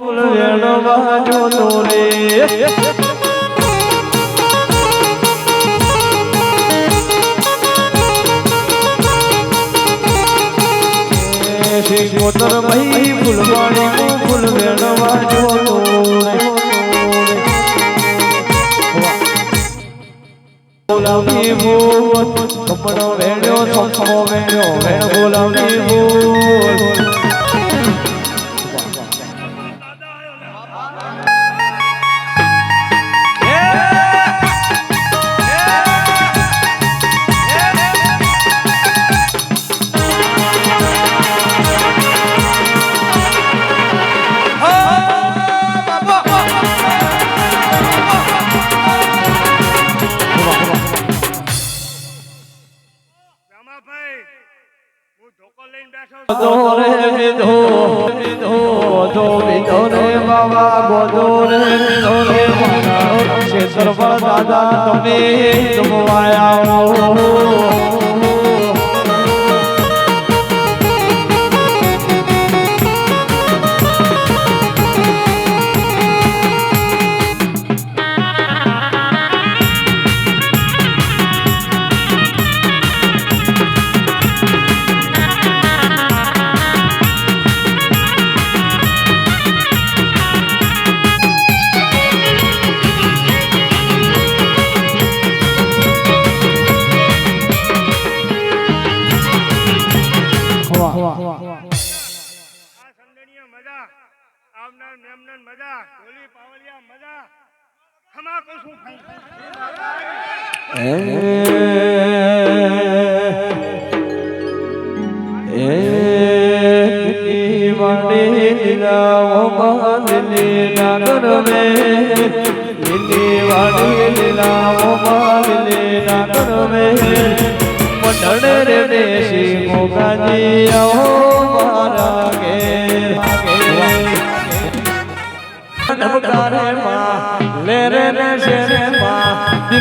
ફૂલ વેણવા જોતો રે ફૂલવાણી ફૂલ વેણવા જોતો ગુલાબી બોલ કપડો વેણ્યો સસમો વેણ્યો વેણ ગુલાબી બોલ મામાભાઈ હું ધોકો લઈને બેઠો ગોદો રે ધો ધો ધો વિધો રે, બાબા ગોદો રે ધો રે, બાબા. શેષર પર દાદા તમે જમવાયા ખમા કહું છું એ વડે રામ લે નાગર મે વાડી લાવો માલ લે નાગર મે મંડળ રે દેશી મોગાજી આવો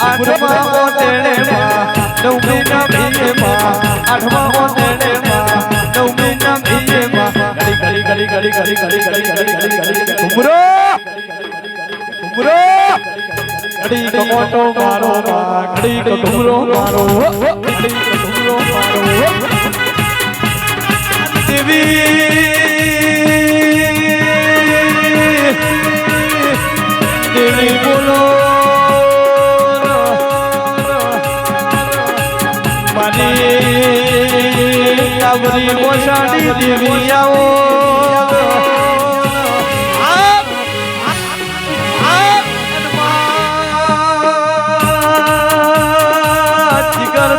આઠમા ઓતેડે માં નવમી ના ભીએ માં આઠમા ઓતેડે માં નવમી ના ભીએ માં ગળી ગળી ગળી ગળી ગળી ગળી ગળી ગળી ગળી ગળી ઉમરો ઉમરો ઘડી ટમોટો મારો માં ઘડી ટમરો મારો ઘડી ટમરો મારો દેવી દેવી બોલો આવરી મોસાડી દેવી આવો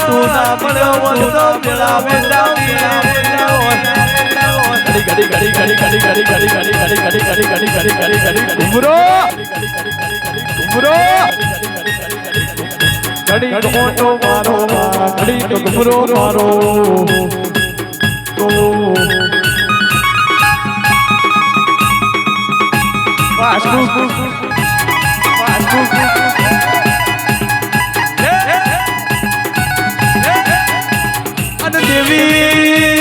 તું ના મળ્યો મળતો મેળા મેળા ઘડી ઘડી ઘડી ઘડી ઘડી ઘડી ઘડી ઘડી ઘડી ઘડી ઘડી ઘડી ઘડી ઘડી ઘડી ઘુમરો ઘુમરો ઘડી ઘોટો મારો ઘડી ઘુમરો મારો Vasco, Vasco. Devi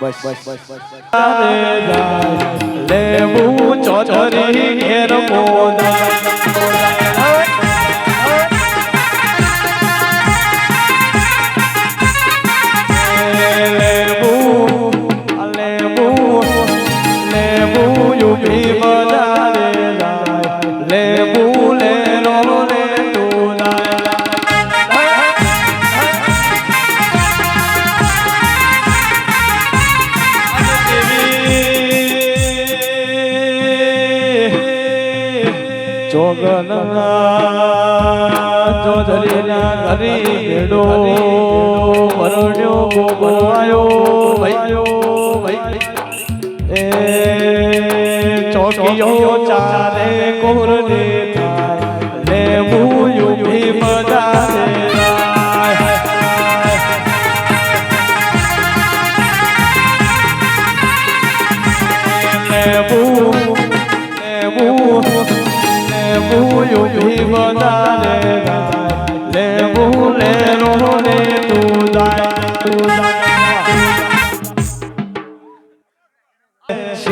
બસ બસ બસ બસ લેવું ચોધરી ઘેર મોદા જોગનના જોધરીના ઘરી ભેડો મરણ્યો ગોગવાયો ભયો ભઈ એ ચોકીઓ ચારે કોરને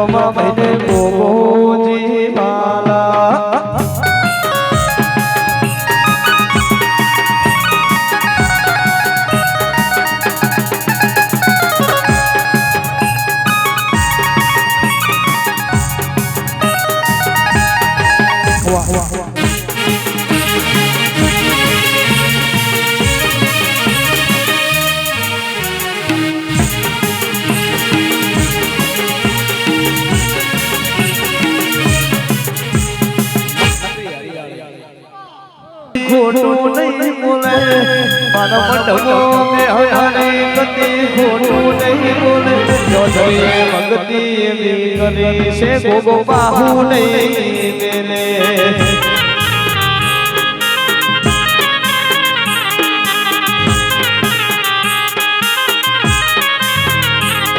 Roma ખોટું નહીં બોલે મારા મંડપો મે હરી ગતિ ખોટું નહીં બોલે જો જોઈએ ભક્તિ એવી કરી છે ગોગો બાહુ નહીં મેલે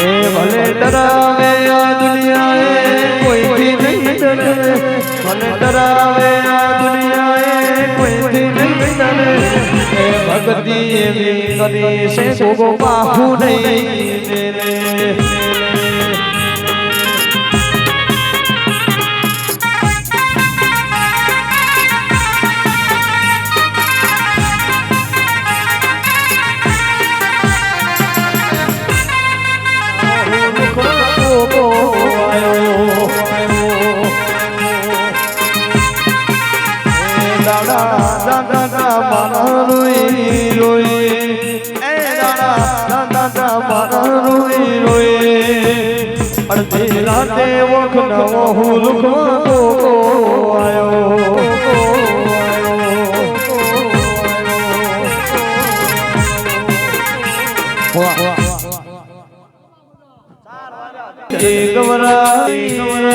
એ ભલે ડરાવે ભગતી એવી કરી છે ગોપાહુ નહીં Oh, oh, oh. હુલ ખોટો આયો. ગવરા ગવરા